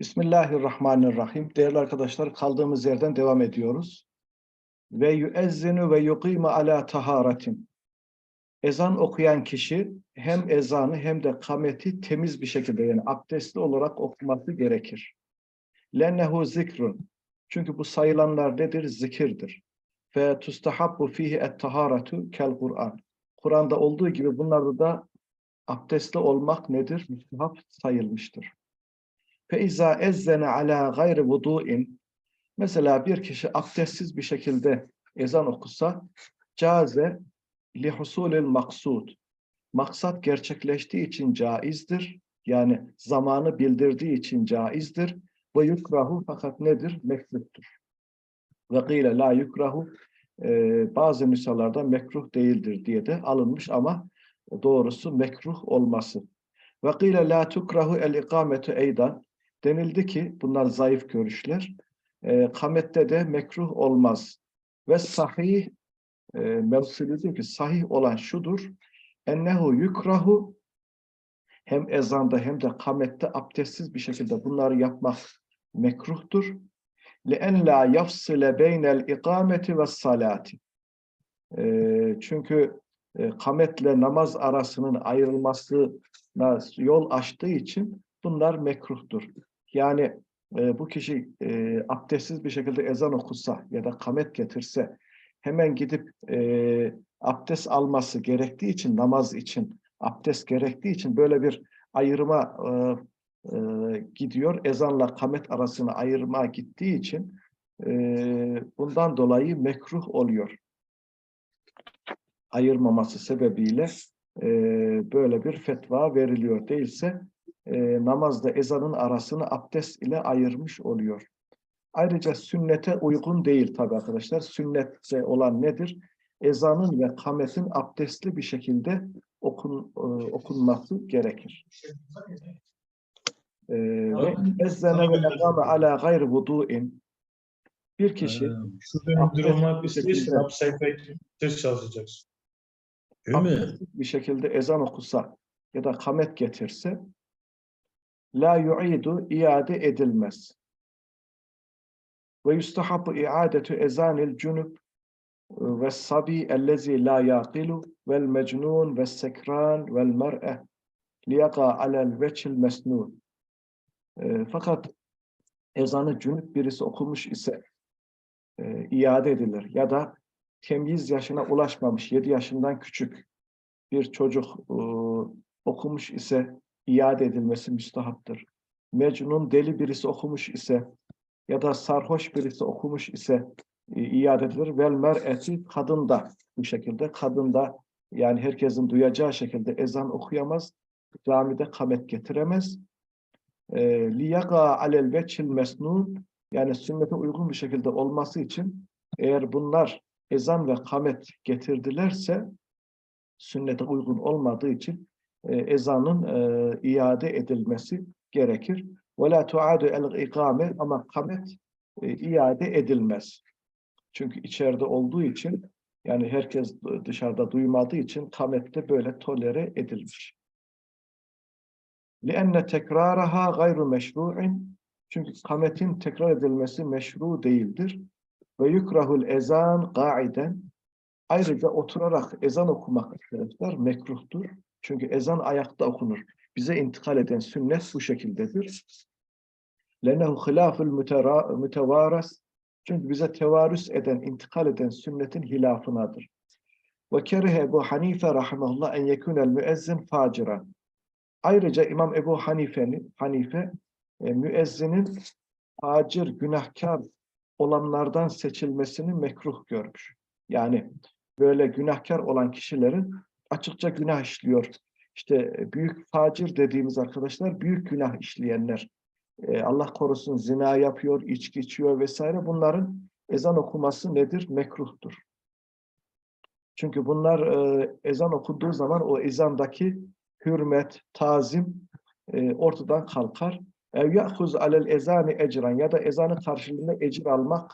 Bismillahirrahmanirrahim. Değerli arkadaşlar kaldığımız yerden devam ediyoruz. Ve yüezzinu ve yuqime ala taharatin. Ezan okuyan kişi hem ezanı hem de kameti temiz bir şekilde yani abdestli olarak okuması gerekir. Lennehu zikrun. Çünkü bu sayılanlar nedir? Zikirdir. Ve tustahabbu fihi et taharatu kel Kur'an. Kur'an'da olduğu gibi bunlarda da abdestli olmak nedir? Müstahap sayılmıştır. Feiza ezzene ala gayri vudu'in mesela bir kişi abdestsiz bir şekilde ezan okusa caze li husulil maksud maksat gerçekleştiği için caizdir. Yani zamanı bildirdiği için caizdir. Ve yukrahu fakat nedir? Mekruhtur. Ve gıyle la yukrahu e, bazı nüshalarda mekruh değildir diye de alınmış ama doğrusu mekruh olması. Ve gıyle la tukrahu el ikametu eydan denildi ki bunlar zayıf görüşler. E, kamette de mekruh olmaz. Ve sahih e, mevsili diyor ki sahih olan şudur. Ennehu yukrahu hem ezanda hem de kamette abdestsiz bir şekilde bunları yapmak mekruhtur. لِاَنْ لَا يَفْصِلَ بَيْنَ الْاِقَامَةِ وَالصَّلَاتِ e, Çünkü e, kametle namaz arasının ayrılmasına yol açtığı için bunlar mekruhtur. Yani e, bu kişi e, abdestsiz bir şekilde ezan okusa ya da kamet getirse hemen gidip e, abdest alması gerektiği için namaz için abdest gerektiği için böyle bir ayırma e, e, gidiyor. Ezanla kamet arasını ayırma gittiği için e, bundan dolayı mekruh oluyor. Ayırmaması sebebiyle e, böyle bir fetva veriliyor. Değilse e, namazda ezanın arasını abdest ile ayırmış oluyor. Ayrıca sünnete uygun değil tabi arkadaşlar. Sünnette olan nedir? Ezanın ve kametin abdestli bir şekilde okun, e, okunması gerekir. E, ve ezzene ve ekame ala gayr vudu'in bir kişi Ha, Şu duruma bir şekilde- sayfayı çalışacaksın. Değil mi? bir şekilde ezan okusa ya da kamet getirse la yu'idu iade edilmez. Ve yustahabu iadetu ezanil cunub ve sabi ellezi la yaqilu vel mecnun ve sekran vel mer'e liyaqa alel veçil mesnun. E, Fakat ezanı cünüp birisi okumuş ise e, iade edilir ya da temyiz yaşına ulaşmamış 7 yaşından küçük bir çocuk e, okumuş ise iade edilmesi müstahaptır. Mecnun deli birisi okumuş ise ya da sarhoş birisi okumuş ise e, iade edilir. Vel mer'eti kadın da bu şekilde. Kadın da yani herkesin duyacağı şekilde ezan okuyamaz. Camide kamet getiremez. E, Liyaga alel veçil mesnun yani sünnete uygun bir şekilde olması için eğer bunlar ezan ve kamet getirdilerse sünnete uygun olmadığı için e, ezanın e, iade edilmesi gerekir. Ve la tuadu el ikame ama kamet e, iade edilmez. Çünkü içeride olduğu için yani herkes dışarıda duymadığı için kamette böyle tolere edilmiş. لِأَنَّ tekraraha gayru meşru'in çünkü kametin tekrar edilmesi meşru değildir. Ve yukrahul ezan ga'iden Ayrıca oturarak ezan okumak arkadaşlar mekruhtur. Çünkü ezan ayakta okunur. Bize intikal eden sünnet bu şekildedir. لَنَهُ خِلَافُ الْمُتَوَارَسِ Çünkü bize tevarüs eden, intikal eden sünnetin hilafınadır. وَكَرِهَ Ebu Hanife rahimahullah en yekunel müezzin faciran. Ayrıca İmam Ebu Hanife'nin Hanife e, müezzinin facir, günahkar olanlardan seçilmesini mekruh görmüş. Yani böyle günahkar olan kişilerin açıkça günah işliyor. İşte e, büyük facir dediğimiz arkadaşlar büyük günah işleyenler. E, Allah korusun zina yapıyor, içki içiyor vesaire. Bunların ezan okuması nedir? Mekruhtur. Çünkü bunlar e, ezan okunduğu zaman o ezandaki hürmet, tazim e, ortadan kalkar. Ev ya'huz alel ezani ecran ya da ezanı karşılığında ecir almak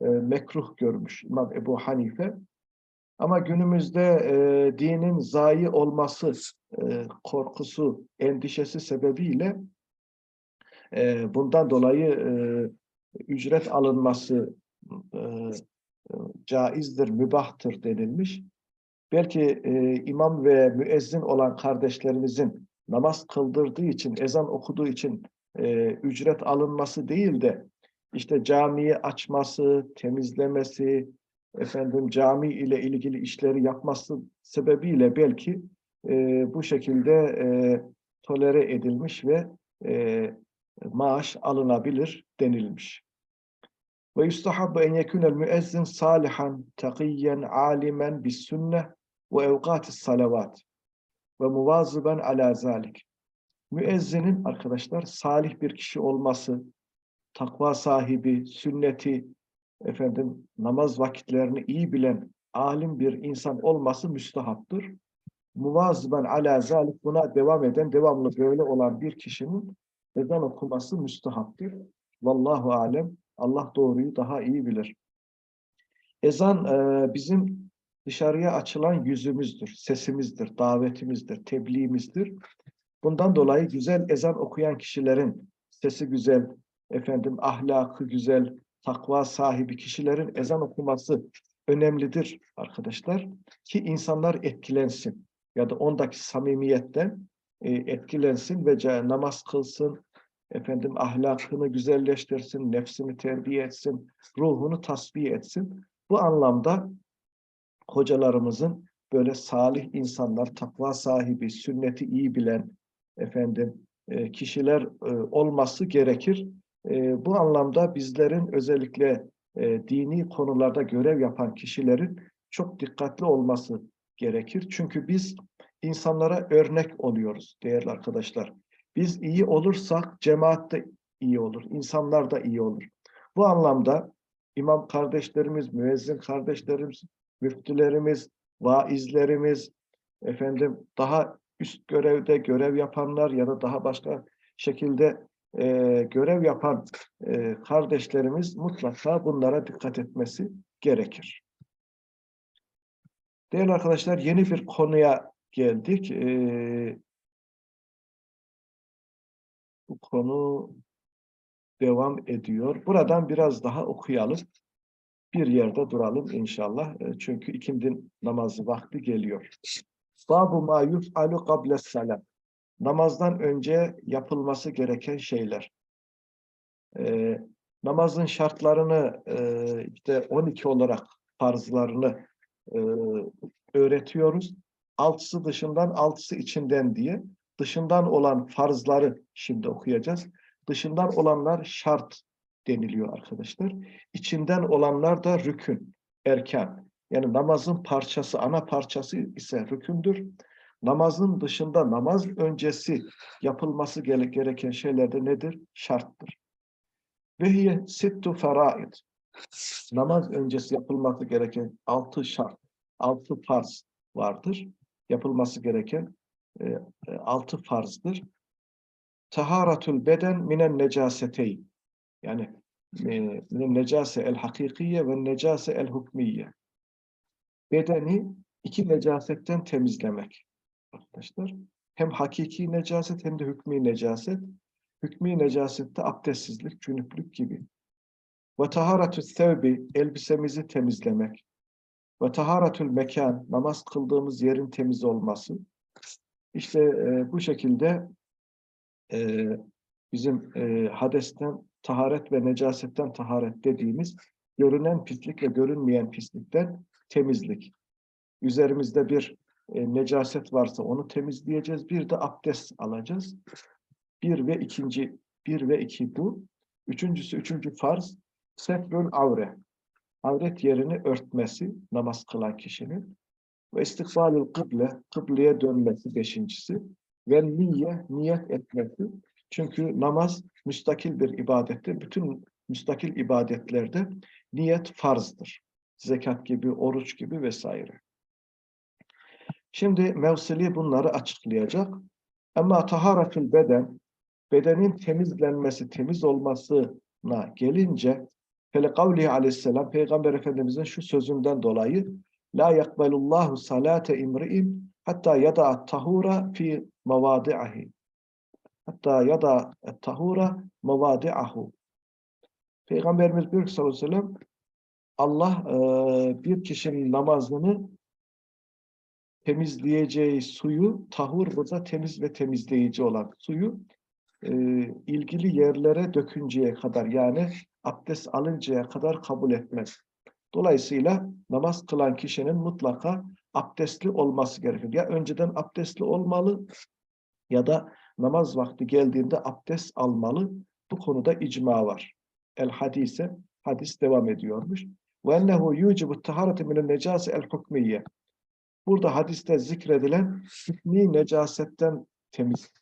e, mekruh görmüş İmam Ebu Hanife. Ama günümüzde e, dinin zayi olması e, korkusu, endişesi sebebiyle e, bundan dolayı e, ücret alınması e, caizdir, mübahtır denilmiş. Belki e, imam ve müezzin olan kardeşlerimizin namaz kıldırdığı için, ezan okuduğu için e, ücret alınması değil de işte camiyi açması, temizlemesi, efendim cami ile ilgili işleri yapması sebebiyle belki e, bu şekilde e, tolere edilmiş ve e, maaş alınabilir denilmiş. Ve yustahabbu en yekunel müezzin salihan, takiyen, alimen bis sünne ve evkatis salavat ve muvaziben ala zalik. Müezzinin arkadaşlar salih bir kişi olması, takva sahibi, sünneti, efendim namaz vakitlerini iyi bilen alim bir insan olması müstahaptır. Muvaziben ala zalik buna devam eden, devamlı böyle olan bir kişinin ezan okuması müstahaptır. Vallahu alem. Allah doğruyu daha iyi bilir. Ezan e, bizim dışarıya açılan yüzümüzdür, sesimizdir, davetimizdir, tebliğimizdir. Bundan dolayı güzel ezan okuyan kişilerin sesi güzel, efendim ahlakı güzel, takva sahibi kişilerin ezan okuması önemlidir arkadaşlar. Ki insanlar etkilensin ya da ondaki samimiyetten e, etkilensin ve namaz kılsın, efendim ahlakını güzelleştirsin, nefsini terbiye etsin, ruhunu tasfiye etsin. Bu anlamda hocalarımızın böyle salih insanlar, takva sahibi, sünneti iyi bilen efendim e, kişiler e, olması gerekir. E, bu anlamda bizlerin özellikle e, dini konularda görev yapan kişilerin çok dikkatli olması gerekir. Çünkü biz insanlara örnek oluyoruz değerli arkadaşlar. Biz iyi olursak cemaat de iyi olur, insanlar da iyi olur. Bu anlamda imam kardeşlerimiz, müezzin kardeşlerimiz, müftülerimiz, vaizlerimiz, efendim daha üst görevde görev yapanlar ya da daha başka şekilde e, görev yapan e, kardeşlerimiz mutlaka bunlara dikkat etmesi gerekir. Değerli arkadaşlar yeni bir konuya geldik. E, bu konu devam ediyor. Buradan biraz daha okuyalım. Bir yerde duralım inşallah. E, Çünkü ikindin namazı vakti geliyor. Babu ma yuf'alu kable salam. Namazdan önce yapılması gereken şeyler. E, namazın şartlarını e, işte 12 olarak farzlarını e, öğretiyoruz. Altısı dışından, altısı içinden diye. Dışından olan farzları şimdi okuyacağız. Dışından olanlar şart deniliyor arkadaşlar. İçinden olanlar da rükün, erken. Yani namazın parçası, ana parçası ise rükündür. Namazın dışında namaz öncesi yapılması gere- gereken şeyler de nedir? Şarttır. Ve hiye sittu feraid. Namaz öncesi yapılması gereken altı şart, altı farz vardır. Yapılması gereken e, e, altı farzdır. Taharatul beden minen necaseteyn. Yani e, necase el hakikiye ve necase el hukmiye. Bedeni iki necasetten temizlemek. Arkadaşlar. Hem hakiki necaset hem de hükmü necaset. Hükmü necasette abdestsizlik, cünüplük gibi. Ve taharatü sevbi, elbisemizi temizlemek. Ve mekan, namaz kıldığımız yerin temiz olması. İşte e, bu şekilde e, bizim e, hadesten taharet ve necasetten taharet dediğimiz görünen pislik ve görünmeyen pislikten temizlik. Üzerimizde bir e, necaset varsa onu temizleyeceğiz. Bir de abdest alacağız. Bir ve ikinci, bir ve iki bu. Üçüncüsü, üçüncü farz, setrül avre. Avret yerini örtmesi namaz kılan kişinin. Ve istikbalül kıble, kıbleye dönmesi beşincisi. Ve niye, niyet etmesi. Çünkü namaz müstakil bir ibadettir. Bütün müstakil ibadetlerde niyet farzdır. Zekat gibi, oruç gibi vesaire. Şimdi Mevsili bunları açıklayacak. Ama taharatül beden, bedenin temizlenmesi, temiz olmasına gelince Fele kavlihi aleyhisselam Peygamber Efendimizin şu sözünden dolayı La yakbelullahu salate imri'in hatta yada'a tahura fi mavadi'ahi hatta yada tahura mevadi'ahu. Peygamberimiz ki sallallahu aleyhi ve sellem Allah e, bir kişinin namazını temizleyeceği suyu, tahur burada temiz ve temizleyici olan suyu e, ilgili yerlere dökünceye kadar yani abdest alıncaya kadar kabul etmez. Dolayısıyla namaz kılan kişinin mutlaka abdestli olması gerekir. Ya önceden abdestli olmalı ya da namaz vakti geldiğinde abdest almalı. Bu konuda icma var. El hadise, hadis devam ediyormuş. Yucibu taharete minen necase el hukmiye. Burada hadiste zikredilen hükmi necasetten temiz.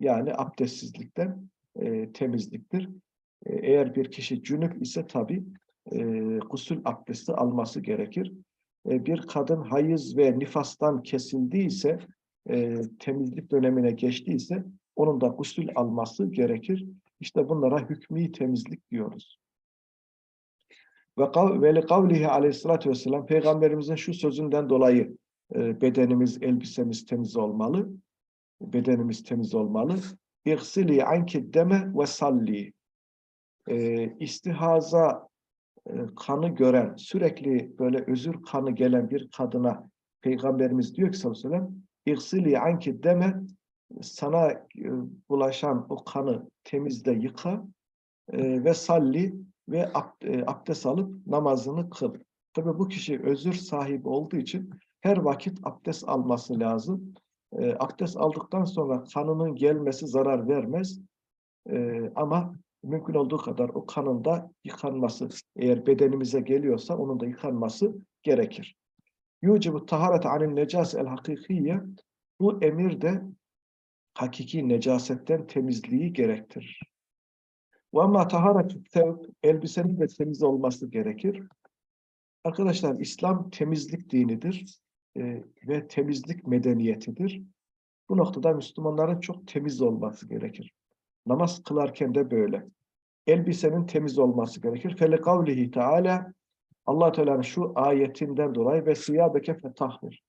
Yani abdestsizlikten e, temizliktir. E, eğer bir kişi cünüp ise tabi e, gusül abdesti alması gerekir. E, bir kadın hayız ve nifastan kesildiyse, e, temizlik dönemine geçtiyse onun da gusül alması gerekir. İşte bunlara hükmî temizlik diyoruz. Ve ve li kavlihi aleyhissalatü vesselam peygamberimizin şu sözünden dolayı e, bedenimiz, elbisemiz temiz olmalı. Bedenimiz temiz olmalı. İğsili anki deme ve salli. E, istihaza e, kanı gören, sürekli böyle özür kanı gelen bir kadına Peygamberimiz diyor ki sallallahu aleyhi ve sellem İğsili anki deme sana e, bulaşan o kanı temizle yıka e, ve salli ve e, abdest alıp namazını kıl. Tabi bu kişi özür sahibi olduğu için her vakit abdest alması lazım. E, abdest aldıktan sonra kanının gelmesi zarar vermez. E, ama mümkün olduğu kadar o kanın da yıkanması, eğer bedenimize geliyorsa onun da yıkanması gerekir. Yucibu taharete anin necas el hakikiye bu emir de hakiki necasetten temizliği gerektirir. Taharetü tevb, elbisenin de temiz olması gerekir. Arkadaşlar İslam temizlik dinidir e, ve temizlik medeniyetidir. Bu noktada Müslümanların çok temiz olması gerekir. Namaz kılarken de böyle. Elbisenin temiz olması gerekir. Kavlihi Teala Allah Teala'nın şu ayetinden dolayı ve siyabeke fetahhir.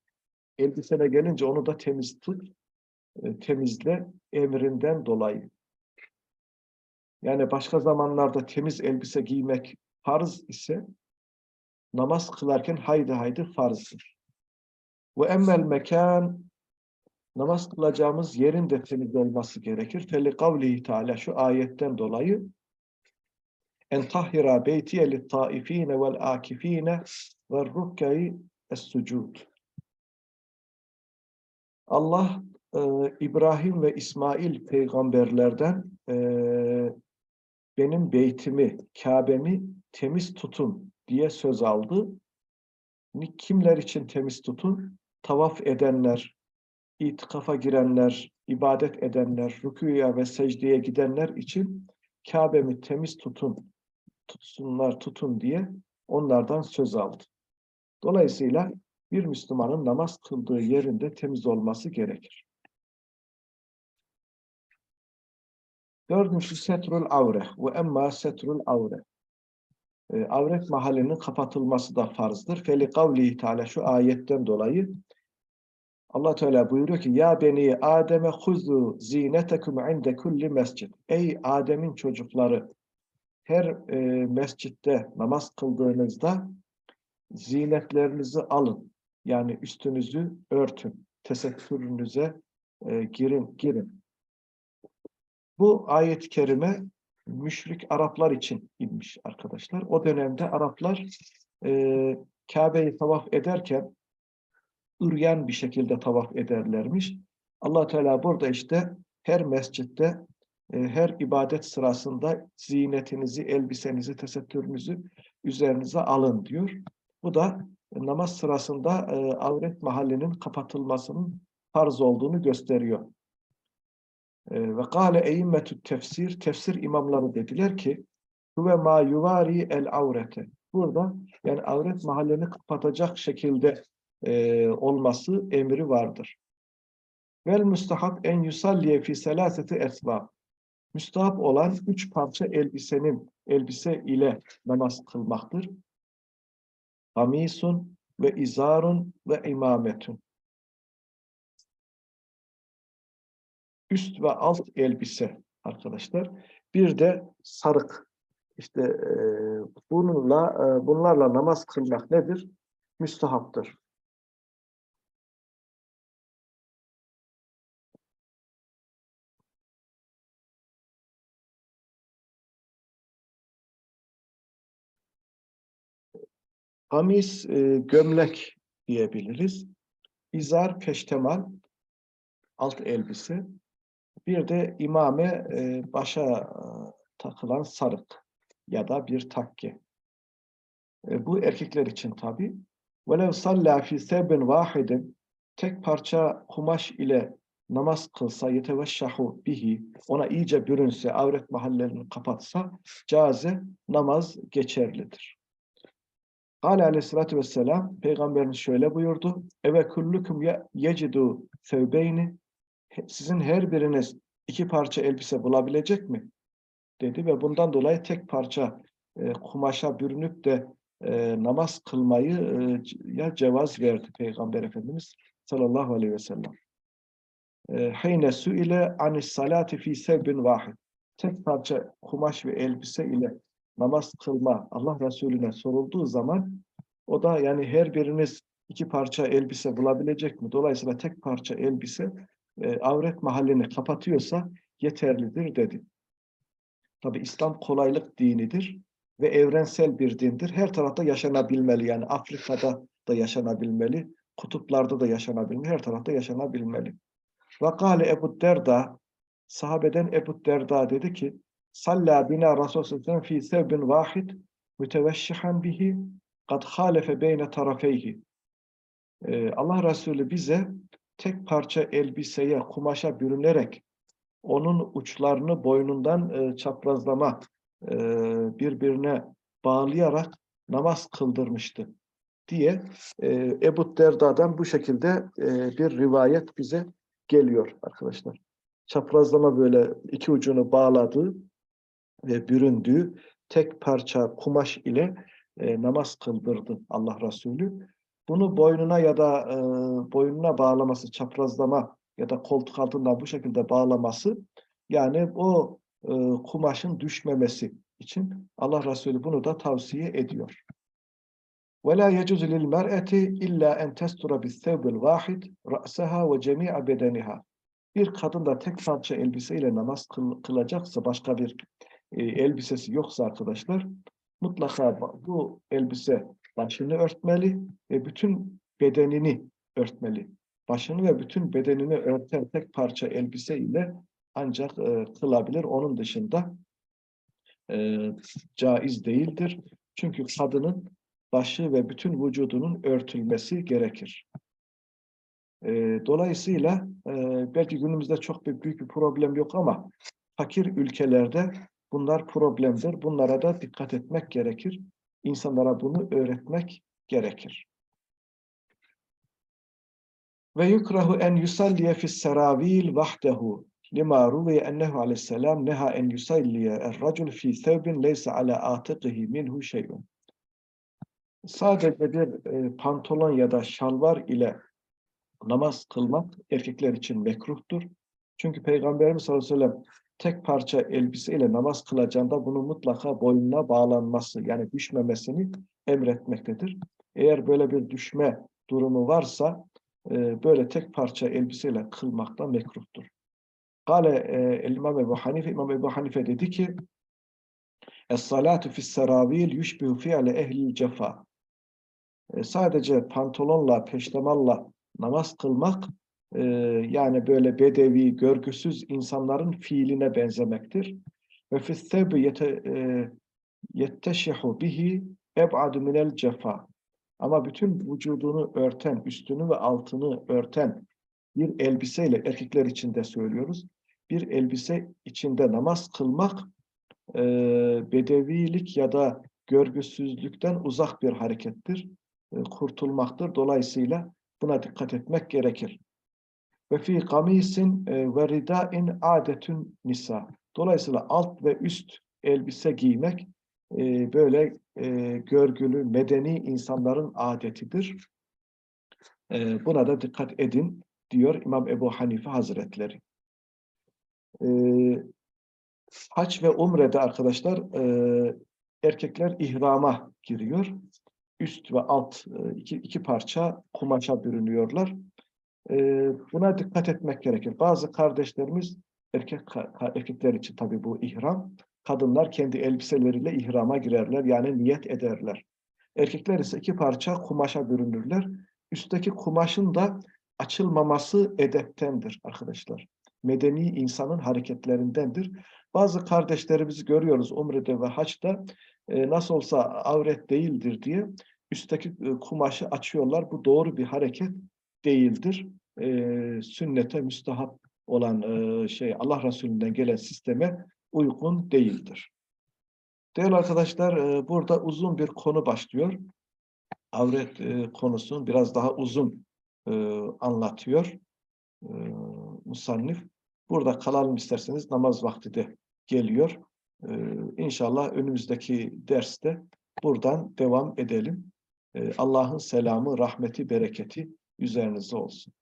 Elbisene gelince onu da temiz tut, e, temizle emrinden dolayı. Yani başka zamanlarda temiz elbise giymek farz ise namaz kılarken haydi haydi farzdır. Ve emmel mekan namaz kılacağımız yerin de temiz olması gerekir. Feli kavlihi Teala şu ayetten dolayı en tahhira beytiye lit taifine vel akifine ve rukkai es sucud. Allah e, İbrahim ve İsmail peygamberlerden e, benim beytimi, Kabe'mi temiz tutun diye söz aldı. Kimler için temiz tutun? Tavaf edenler, itikafa girenler, ibadet edenler, rükûya ve secdeye gidenler için Kabe'mi temiz tutun, tutsunlar, tutun diye onlardan söz aldı. Dolayısıyla bir Müslümanın namaz kıldığı yerinde temiz olması gerekir. Dördüncü setrul avre ve emma setrul avre. E, avret mahallinin kapatılması da farzdır. Feli kavlihi teala şu ayetten dolayı Allah Teala buyuruyor ki ya beni Adem'e huzu zinetekum inde kulli mescid. Ey Adem'in çocukları her e, mescitte namaz kıldığınızda zinetlerinizi alın. Yani üstünüzü örtün. Tesettürünüze e, girin, girin. Bu ayet-i kerime müşrik Araplar için inmiş arkadaşlar. O dönemde Araplar e, Kabe'yi tavaf ederken üryan bir şekilde tavaf ederlermiş. allah Teala burada işte her mescitte, e, her ibadet sırasında zinetinizi, elbisenizi, tesettürünüzü üzerinize alın diyor. Bu da namaz sırasında e, avret mahallinin kapatılmasının farz olduğunu gösteriyor. E, ve kâle eimmetü tefsir, tefsir imamları dediler ki ve ma yuvari el avrete. Burada yani avret mahallini kapatacak şekilde e, olması emri vardır. Vel müstahap en yusalliye fi selaseti esbab. Müstahap olan üç parça elbisenin elbise ile namaz kılmaktır. Hamisun ve izarun ve imametun. Üst ve alt elbise arkadaşlar. Bir de sarık. İşte e, bununla e, bunlarla namaz kılmak nedir? Müstahaptır. Kamis, e, gömlek diyebiliriz. İzar, peştemal, alt elbise. Bir de imame e, başa e, takılan sarık ya da bir takke. E, bu erkekler için tabi. وَلَوْ صَلَّى فِي سَبٍ وَاحِدٍ Tek parça kumaş ile namaz kılsa, yeteveşşahu bihi, ona iyice bürünse, avret mahallerini kapatsa, caze namaz geçerlidir. Kale aleyhissalatü vesselam, Peygamberimiz şöyle buyurdu, Eve kullukum ye- yecidu sevbeyni, sizin her biriniz iki parça elbise bulabilecek mi? dedi ve bundan dolayı tek parça e, kumaşa bürünüp de e, namaz kılmayı e, ya cevaz verdi Peygamber Efendimiz sallallahu aleyhi ve sellem. E, Hine su ile anis salati fi sevbin vahid. Tek parça kumaş ve elbise ile namaz kılma Allah Resulüne sorulduğu zaman o da yani her biriniz iki parça elbise bulabilecek mi? Dolayısıyla tek parça elbise e, avret mahallini kapatıyorsa yeterlidir dedi. Tabi İslam kolaylık dinidir ve evrensel bir dindir. Her tarafta yaşanabilmeli. Yani Afrika'da da yaşanabilmeli, kutuplarda da yaşanabilmeli, her tarafta yaşanabilmeli. Ve kâle Ebu Derda, sahabeden Ebu Derda dedi ki, Salla bina Resulullah fi sevbin vahid müteveşşihan bihi kad halefe beyne tarafeyhi. Ee, Allah Resulü bize tek parça elbiseye, kumaşa bürünerek onun uçlarını boynundan e, çaprazlama e, birbirine bağlayarak namaz kıldırmıştı diye e, Ebu Derda'dan bu şekilde e, bir rivayet bize geliyor arkadaşlar. Çaprazlama böyle iki ucunu bağladığı ve büründüğü tek parça kumaş ile e, namaz kıldırdı Allah Resulü. Bunu boynuna ya da e, boynuna bağlaması, çaprazlama ya da koltuk altından bu şekilde bağlaması yani o e, kumaşın düşmemesi için Allah Resulü bunu da tavsiye ediyor. وَلَا يَجُزُ لِلْمَرْأَةِ إِلَّا أَنْ تَسْتُرَ بِالثَّوْبِ الْوَاحِدِ رَأْسَهَا وَجَمِيعَ بَدَنِهَا Bir kadın da tek parça elbiseyle namaz kıl- kılacaksa, başka bir e, elbisesi yoksa arkadaşlar, mutlaka ba- bu elbise başını örtmeli ve bütün bedenini örtmeli. Başını ve bütün bedenini örten tek parça elbise ile ancak e, kılabilir. Onun dışında e, caiz değildir. Çünkü kadının başı ve bütün vücudunun örtülmesi gerekir. E, dolayısıyla e, belki günümüzde çok bir büyük bir problem yok ama fakir ülkelerde bunlar problemdir. Bunlara da dikkat etmek gerekir. İnsanlara bunu öğretmek gerekir. Ve yukrahu en yusalliye fis seravil vahdehu lima ruviye ennehu aleyhisselam neha en yusalliye er-racul fi thawbin leysa ala atiqihi minhu şey'un. Sadece bir e, pantolon ya da şalvar ile namaz kılmak erkekler için mekruhtur. Çünkü Peygamberimiz sallallahu aleyhi ve sellem tek parça elbise ile namaz kılacağında bunu mutlaka boynuna bağlanması yani düşmemesini emretmektedir. Eğer böyle bir düşme durumu varsa e, böyle tek parça elbiseyle kılmak da mekruhtur. Kale e, İmam Ebu Hanife, İmam Ebu Hanife dedi ki Es-salatu fis-seravil yushbihu fi'le ehli cefa. E, sadece pantolonla, peştemalla namaz kılmak e, yani böyle bedevi, görgüsüz insanların fiiline benzemektir. Ve fis-sebi e, yetteşihu bihi eb'adu minel cefa. Ama bütün vücudunu örten, üstünü ve altını örten bir elbiseyle erkekler için de söylüyoruz. Bir elbise içinde namaz kılmak e, bedevilik ya da görgüsüzlükten uzak bir harekettir. E, kurtulmaktır. Dolayısıyla buna dikkat etmek gerekir. Ve fi kamisin e, ve ridain adetün nisa. Dolayısıyla alt ve üst elbise giymek e, böyle e, görgülü, medeni insanların adetidir. E, buna da dikkat edin diyor İmam Ebu Hanife Hazretleri. e, haç ve umrede arkadaşlar e, erkekler ihrama giriyor. Üst ve alt e, iki, iki parça kumaşa bürünüyorlar. E, buna dikkat etmek gerekir. Bazı kardeşlerimiz erkek erkekler için tabii bu ihram. Kadınlar kendi elbiseleriyle ihrama girerler yani niyet ederler. Erkekler ise iki parça kumaşa bürünürler. Üstteki kumaşın da açılmaması edeptendir arkadaşlar. Medeni insanın hareketlerindendir. Bazı kardeşlerimizi görüyoruz umrede ve haçta e, nasıl olsa avret değildir diye üstteki e, kumaşı açıyorlar. Bu doğru bir hareket değildir. E, sünnete müstahap olan e, şey Allah Resulü'nden gelen sisteme uygun değildir. Değerli arkadaşlar e, burada uzun bir konu başlıyor. Avret e, konusunu biraz daha uzun e, anlatıyor e, musannif. Burada kalalım isterseniz namaz vakti de geliyor. E, inşallah önümüzdeki derste buradan devam edelim. E, Allah'ın selamı, rahmeti, bereketi üzerinize olsun.